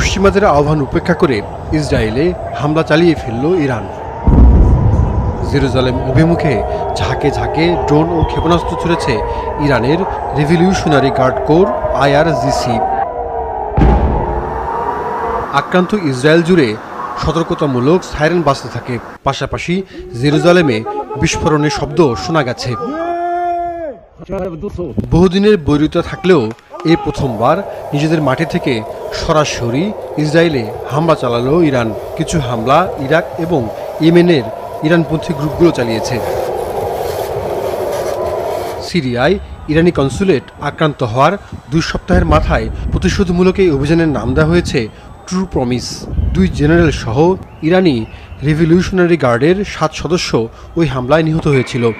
পশ্চিমাদের আহ্বান উপেক্ষা করে ইসরায়েলে হামলা চালিয়ে ফেলল ইরান। জেরুজালেম অভিমুখে ঝাঁকে ঝাঁকে ড্রোন ও ক্ষেপণাস্ত্র ছুড়েছে ইরানের রেভলিউশনারি গার্ড কোর আইআরজিসি। আক্রান্ত ইসরায়েল জুড়ে সতর্কতামূলক সাইরেন বাজতে থাকে। পাশাপাশি জেরুজালেমে বিস্ফোরণের শব্দ শোনা গেছে। বহুদিনের বৈরিতা থাকলেও এই প্রথমবার নিজেদের মাটি থেকে সরাসরি ইসরায়েলে হামলা চালালো ইরান। কিছু হামলা ইরাক এবং ইয়েমেনের ইরানপন্থী গ্রুপগুলো চালিয়েছে। সিরিয়ায় ইরানি কনসুলেট আক্রান্ত হওয়ার দুই সপ্তাহের মাথায় প্রতিশোধমূলক এই অভিযানের নাম দেওয়া হয়েছে ট্রু প্রমিস। দুই জেনারেল সহ ইরানি রেভলিউশনারি গার্ডের সাত সদস্য ওই হামলায় নিহত হয়েছিল।